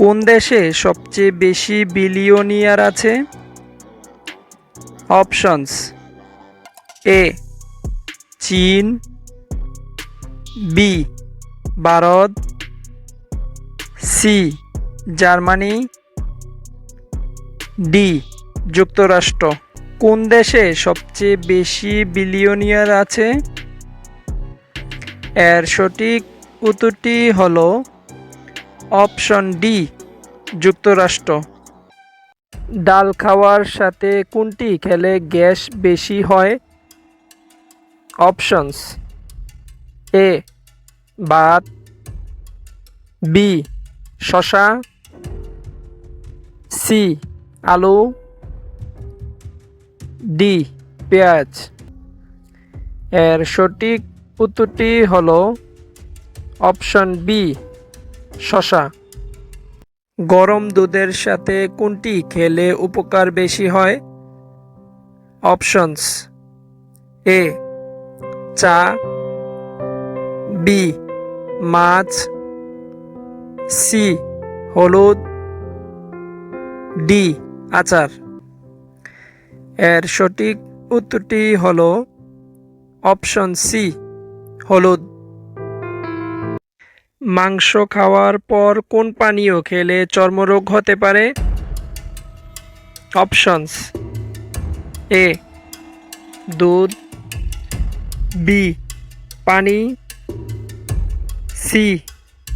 কোন দেশে সবচেয়ে বেশি বিলিয়নিয়ার আছে? অপশনস এ চীন B Bharat C Germany D যুক্তরাষ্ট্র। কোন দেশে সবচেয়ে বেশি বিলিয়নিয়ার আছে? এর সঠিক উত্তরটি হল অপশন ডি, যুক্তরাষ্ট্র। ডাল খাওয়ার সাথে কোনটি খেলে গ্যাস বেশি হয়? অপশনস এ, ভাত, বি শশা সি, আলু, ডি, পেঁয়াজ। এর সঠিক উত্তরটি হল অপশন বি শশা। গরম দুধের সাথে কোনটি খেলে উপকার বেশি হয়? অপশনস। এ, চা। বি, মাছ। সি, হলুদ। ডি, আচার। এর সঠিক উত্তরটি হল অপশন সি, হলুদ। মাংস খাওয়ার পর কোন পানীয় খেলে চর্মরোগ হতে পারে? অপশনস। এ, দুধ। বি, পানি। সি,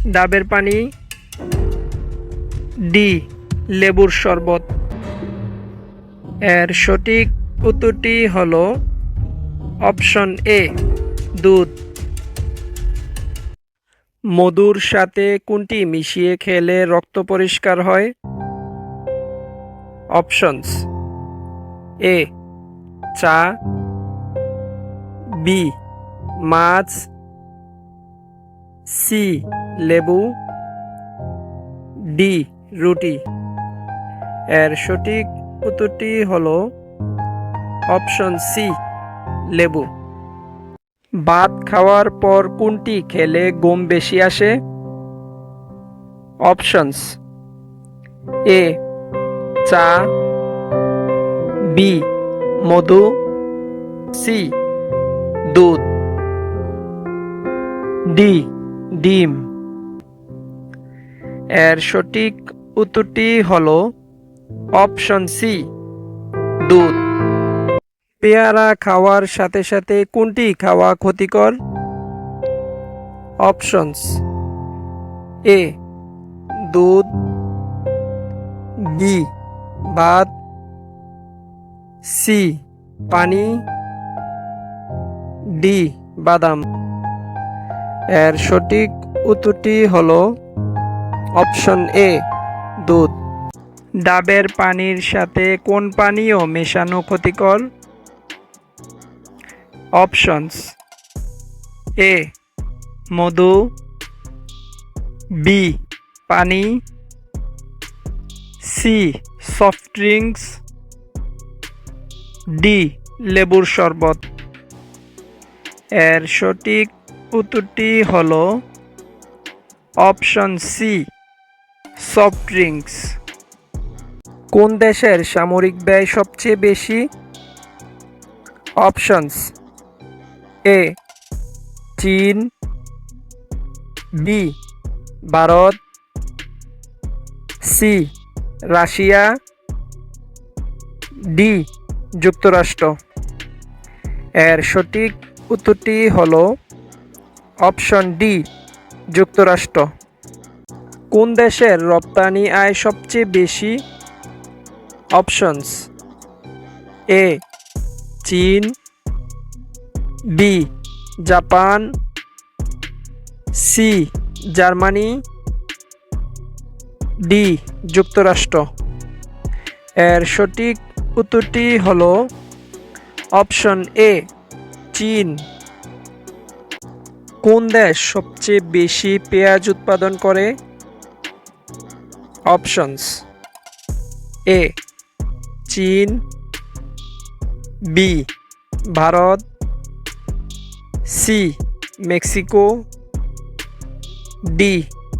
ডাবের পানি। ডি, লেবুর শরবত। এর সঠিক উত্তরটি হল অপশন এ, দুধ। মধুর সাথে কোনটি মিশিয়ে খেলে রক্ত পরিষ্কার হয়? অপশনস। এ, চা। বি, মাছ। সি, লেবু। ডি, রুটি। এর সঠিক উত্তরটি হল অপশন সি, লেবু। ভাত খাওয়ার পর কোনটি খেলে ঘুম বেশি আসে? অপশনস। এ, চা। বি, মধু। সি, দুধ। ডি, ডিম। এর সঠিক উত্তরটি হল অপশন সি, দুধ। পেয়ারা খাওয়ার সাথে সাথে কোনটি খাওয়া ক্ষতিকর? অপশনস এ দুধ বি ভাত সি পানি ডি বাদাম। এর সঠিক উত্তরটি হল অপশন এ দুধ। ডাবের পানির সাথে কোন পানীয় মেশানো ক্ষতিকর? অপশনস এ মধু বি পানি সি সফট ড্রিঙ্কস ডি লেবুর শরবত। এর সঠিক উত্তরটি হল অপশন সি সফট ড্রিঙ্কস কোন দেশের সামরিক ব্যয় সবচেয়ে বেশি? অপশনস এ, চীন, B, Bharat, C, Russia, D, যুক্তরাষ্ট্র। এর সঠিক উত্তরটি হল অপশন ডি, যুক্তরাষ্ট্র। কোন দেশের রপ্তানি আয় সবচেয়ে বেশি? অপশনস এ, চীন B Japan C Germany D যুক্তরাষ্ট্র। এর সঠিক উত্তরটি হল অপশন এ চীন। কোন দেশ সবচেয়ে বেশি পেঁয়াজ উৎপাদন করে? অপশনস এ চীন। B Bharat. C Mexico D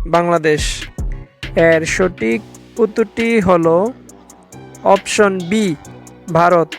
Bangladesh. এর সঠিক উত্তরটি হল অপশন বি ভারত।